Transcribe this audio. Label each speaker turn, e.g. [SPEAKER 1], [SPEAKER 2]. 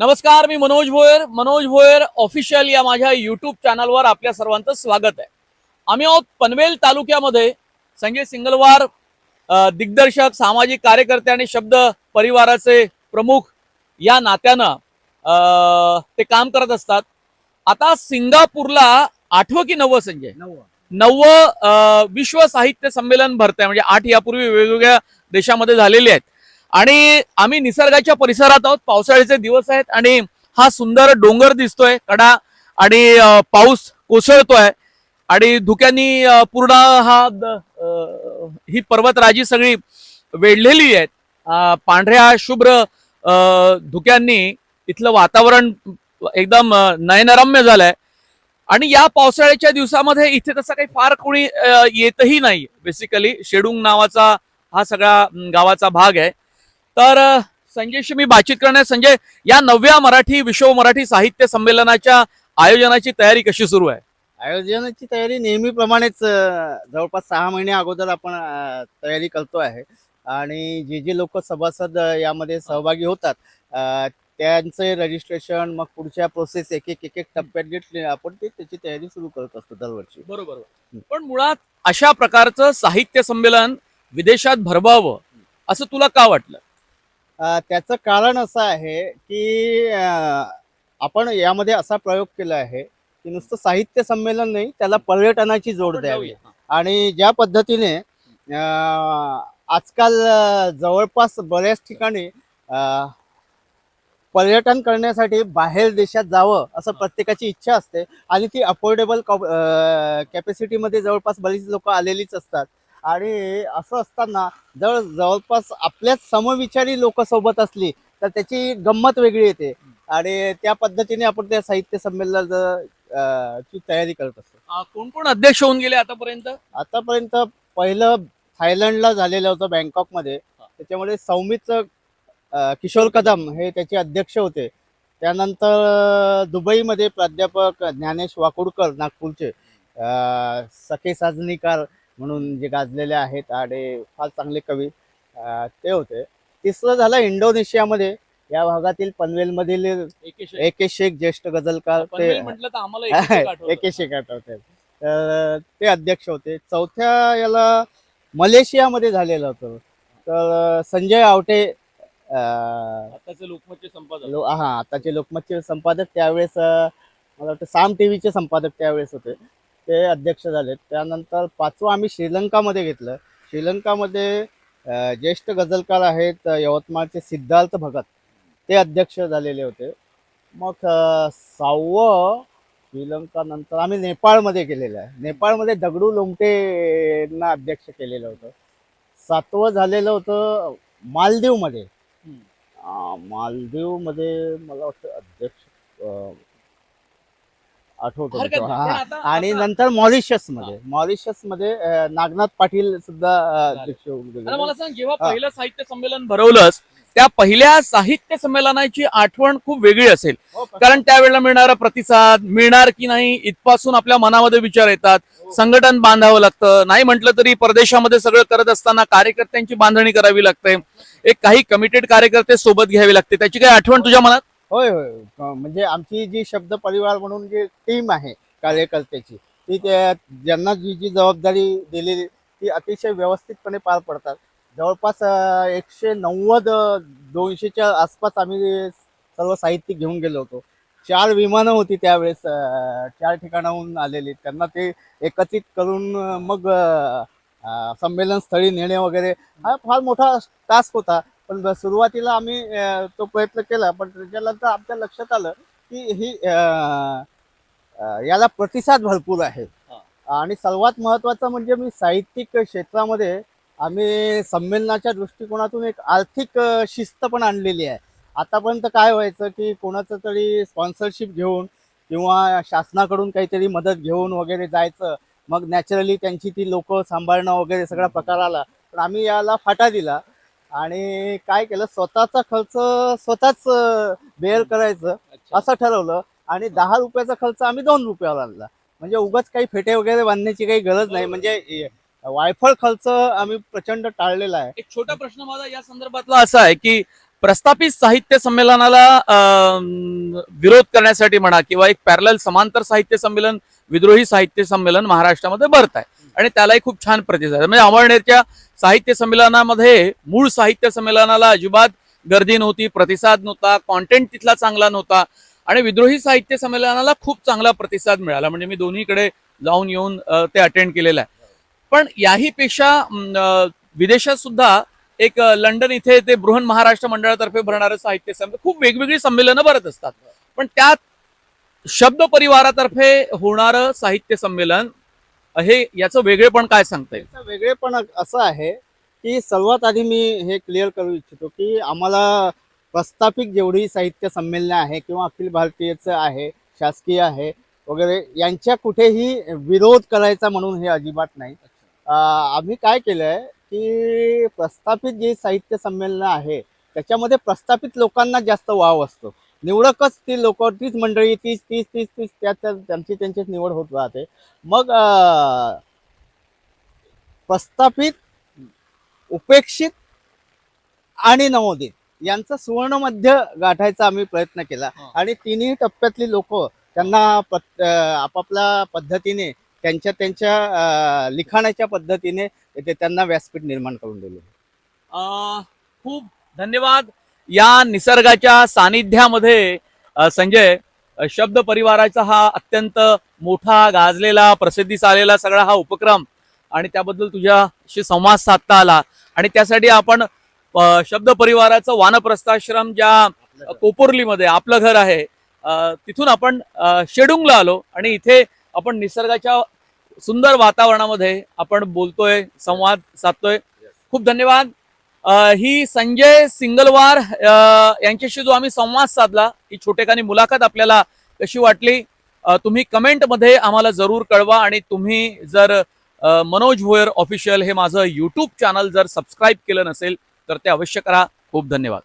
[SPEAKER 1] नमस्कार मी मनोज भोयर. मनोज भोयर ऑफिशियल या माझ्या युट्यूब चॅनलवर आपल्या सर्वांचं स्वागत आहे. आम्ही आहोत पनवेल तालुक्यामध्ये. संजय सिंगलवार दिग्दर्शक सामाजिक कार्यकर्ते आणि शब्द परिवाराचे प्रमुख या नात्यानं ते काम करत असतात. आता सिंगापूरला आठवं की नववं संजय? नववं विश्व साहित्य संमेलन भरतंय. म्हणजे आठ यापूर्वी वेगवेगळ्या देशामध्ये झालेले आहेत. आणि आम्ही निसर्गाच्या परिसरात आहोत. पावसाळ्याचे दिवस आहेत आणि हा सुंदर डोंगर दिसतोय कडा आणि पाऊस कोसळतोय. आणि धुक्यांनी पूर्ण हा द- ही पर्वतराजी सगळी वेढलेली आहेत. पांढऱ्या शुभ्र धुक्यांनी इथलं वातावरण एकदम नयनरम्य झालंय. आणि या पावसाळ्याच्या दिवसामध्ये इथे तसं काही फार कोणी येतही नाही बेसिकली शेडुंग नावाचा हा सगळा गावाचा भाग आहे. तर संजयशी मी बातचीत करण्यास संजय या नवव्या मराठी विश्व मराठी साहित्य संमेलनाच्या आयोजनाची तयारी कशी सुरू आहे?
[SPEAKER 2] आयोजनाची तयारी नेहमीप्रमाणेच जवळपास सहा महिने अगोदर आपण तयारी करतो आहे. आणि जे जे लोक सभासद यामध्ये सहभागी होतात त्यांचे रजिस्ट्रेशन मग पुढच्या प्रोसेस एक एक एक एक टप्प्यात घेतले आपण ते त्याची तयारी सुरू करत असतो दरवर्षी.
[SPEAKER 1] बरोबर. पण मुळात अशा प्रकारचं साहित्य संमेलन विदेशात भरवावं असं तुला का वाटलं?
[SPEAKER 2] त्याचं कारण असं आहे की आपण यामध्ये असा प्रयोग केला आहे की नुसतं साहित्य संमेलन नाही त्याला पर्यटनाची जोड द्यावी. आणि ज्या पद्धतीने आजकाल जवळपास बऱ्याच ठिकाणी पर्यटन करण्यासाठी बाहेर देशात जावं असं प्रत्येकाची इच्छा असते. आणि ती अफोर्डेबल कॅपॅसिटीमध्ये जवळपास बरीच लोक आलेलीच असतात. आणि असं असताना जवळ जवळपास आपल्याच समविचारी लोक सोबत असली तर त्याची गंमत वेगळी येते. आणि त्या पद्धतीने आपण त्या साहित्य संमेलनाचं ची तयारी करत असतो.
[SPEAKER 1] कोण कोण अध्यक्ष होऊन गेले आतापर्यंत?
[SPEAKER 2] आतापर्यंत पहिलं थायलंडला झालेलं होतं बँकॉकमध्ये. त्याच्यामध्ये सौमित किशोर कदम हे त्याचे अध्यक्ष होते. त्यानंतर दुबईमध्ये प्राध्यापक ज्ञानेश वाकुडकर नागपूरचे सखे साजनीकार म्हणून जे गाजलेले आहेत आणि फार चांगले कवी ते होते. तिसरं झालं इंडोनेशियामध्ये. या भागातील पनवेलमधील
[SPEAKER 1] एकेश
[SPEAKER 2] ए के शेख ज्येष्ठ गझलकार ते. एके शेख आठवते. तर ते अध्यक्ष होते. चौथ्या याला मलेशियामध्ये झालेलं होतं. तर संजय आवटे
[SPEAKER 1] आताचे लोकमतचे संपादक.
[SPEAKER 2] हा आताचे लोकमतचे संपादक. त्यावेळेस मला वाटतं साम टी व्हीचे संपादक त्यावेळेस होते. ते अध्यक्ष झाले त्यानंतर पाचवं आम्ही श्रीलंकामध्ये घेतलं. श्रीलंकामध्ये ज्येष्ठ गझलकार आहेत यवतमाळचे सिद्धार्थ भगत. ते अध्यक्ष झालेले होते. मग सहावं श्रीलंका नंतर आम्ही नेपाळमध्ये केलेलं आहे. नेपाळमध्ये दगडू लोमटेंना अध्यक्ष केलेलं होतं. सातवं झालेलं होतं मालदीवमध्ये. मालदीवमध्ये मला वाटतं अध्यक्ष आठवतो
[SPEAKER 1] हरकत
[SPEAKER 2] तो.
[SPEAKER 1] नाही.
[SPEAKER 2] हा.
[SPEAKER 1] पण आता-
[SPEAKER 2] आणि
[SPEAKER 1] आता-
[SPEAKER 2] नंतर मॉरिशसमध्ये मॉरिशसमध्ये अं, नागनाथ पाटील सुद्धा अं, अध्यक्ष होऊन
[SPEAKER 1] आता
[SPEAKER 2] गेले.
[SPEAKER 1] मला सांग जेव्हा
[SPEAKER 2] हा.
[SPEAKER 1] पहिलं साहित्य संमेलन भरवलंस त्या पहिल्या साहित्य संमेलनाची आठवण खूप वेगळी असेल
[SPEAKER 2] हो,
[SPEAKER 1] कारण त्यावेळेला मिळणारा प्रतिसाद मिळणार की नाही इथपासून आपल्या मनामध्ये विचार येतात संघटन बांधावं लागतं नाही म्हटलं तरी परदेशामध्ये सगळं करत असताना कार्यकर्त्यांची बांधणी करावी लागते एक काही कमिटेड कार्यकर्ते सोबत घ्यावे लागते त्याची काही आठवण तुझ्या मनात
[SPEAKER 2] होय होय. म्हणजे आमची जी शब्द परिवार म्हणून जी टीम आहे कार्यकर्त्याची ती त्या ज्यांना जी जी जबाबदारी दिलेली ती अतिशय व्यवस्थितपणे पार पडतात. जवळपास एकशे नव्वद दोनशेच्या आसपास आम्ही सर्व साहित्य घेऊन गेलो होतो. चार विमानं होती त्यावेळेस चार ठिकाणाहून आलेली. त्यांना ते एकत्रित करून मग संमेलनस्थळी संमेलन स्थळी नेणे वगैरे हा फार मोठा टास्क होता. पण सुरुवातीला आम्ही तो प्रयत्न केला पण त्याच्यानंतर आमच्या लक्षात आलं की ही याला प्रतिसाद भरपूर आहे. आणि सर्वात महत्वाचं म्हणजे मी साहित्यिक क्षेत्रामध्ये आम्ही संमेलनाच्या दृष्टिकोनातून एक आर्थिक शिस्त पण आणलेली आहे. आतापर्यंत काय व्हायचं की कोणाचं तरी स्पॉन्सरशिप घेऊन किंवा शासनाकडून काहीतरी मदत घेऊन वगैरे जायचं मग नॅचरली त्यांची ती लोक सांभाळणं वगैरे सगळा प्रकार आला. पण आम्ही याला फाटा दिला. आणि काय केलं स्वतःचा खर्च स्वतःच बेअर करायचं असं ठरवलं. आणि दहा रुपयाचा खर्च आम्ही दोन रुपयावर आणला. म्हणजे उगाच काही फेटे वगैरे बांधण्याची काही गरज नाही. म्हणजे वायफळ खर्च आम्ही प्रचंड टाळलेला आहे.
[SPEAKER 1] एक छोटा प्रश्न माझा या संदर्भातला असा आहे की प्रस्थापित साहित्य संमेलनाला विरोध करण्यासाठी म्हणा किंवा एक पॅरल समांतर साहित्य संमेलन विद्रोही साहित्य संमेलन महाराष्ट्रामध्ये भरत आहे. आणि त्यालाही खूप छान प्रतिसाद आहे. म्हणजे अमळनेरच्या साहित्य संमेलनामध्ये मूळ साहित्य संमेलनाला अजिबात गर्दी नव्हती प्रतिसाद नव्हता कॉन्टेंट तिथला चांगला नव्हता. आणि विद्रोही साहित्य संमेलनाला खूप चांगला प्रतिसाद मिळाला. म्हणजे मी दोन्हीकडे जाऊन येऊन ते अटेंड केलेलं आहे. पण याही पेक्षा विदेशात सुद्धा एक लंडन इथे ते बृहन महाराष्ट्र मंडळातर्फे भरणारं साहित्य संमेलन खूप वेगवेगळी संमेलनं भरत असतात. पण त्यात शब्द परिवारातर्फे होणारं साहित्य संमेलन हे याचं वेगळेपण काय सांगता येईल?
[SPEAKER 2] वेगळेपण असं आहे की सर्वात आधी मी हे क्लिअर करू इच्छितो की आम्हाला प्रस्थापित जेवढी साहित्य संमेलनं आहे किंवा अखिल भारतीयचं आहे शासकीय आहे वगैरे यांच्या कुठेही विरोध करायचा म्हणून हे अजिबात नाही. आम्ही काय केलं आहे की प्रस्थापित जे साहित्य संमेलनं आहे त्याच्यामध्ये प्रस्थापित लोकांना जास्त वाव असतो. निवडकच ती लोक तीच मंडळी तीस तीस तीस तीस त्या त्या- त्यांची त्यांचीच निवड होत राहते. मग प्रस्थापित उपेक्षित आणि नवोदित यांचं सुवर्ण मध्य गाठायचा आम्ही प्रयत्न केला. आणि तिन्ही टप्प्यातली लोक त्यांना आपापल्या पद्धतीने त्यांच्या त्यांच्या लिखाणाच्या पद्धतीने त्यांना व्यासपीठ निर्माण करून दिले.
[SPEAKER 1] अं, खूप धन्यवाद. या निसर्गाच्या सानिध्यामध्ये संजय शब्द परिवाराचा हा अत्यंत मोठा गाजलेला प्रसिद्धीस आलेला सगळा हा उपक्रम आणि त्याबद्दल तुझ्याशी संवाद साधता आला. आणि त्यासाठी आपण शब्द परिवाराचं वानप्रस्थाश्रम ज्या कोपोर्लीमध्ये आपलं घर आहे तिथून आपण शेडूंगला शेडुंगला आलो आणि इथे आपण निसर्गाच्या सुंदर वातावरणामध्ये आपण बोलतोय संवाद साधतोय. खूप धन्यवाद. ही संजय सिंगलवार यांच्याशी जो आम्ही संवाद साधला ही छोटेखानी मुलाखत आपल्याला कशी वाटली तुम्ही कमेंटमध्ये आम्हाला जरूर कळवा आणि तुम्ही जर मनोज भोयर ऑफिशियल हे माझं यूट्यूब चॅनल जर सबस्क्राईब केलं नसेल तर ते अवश्य करा. खूप धन्यवाद.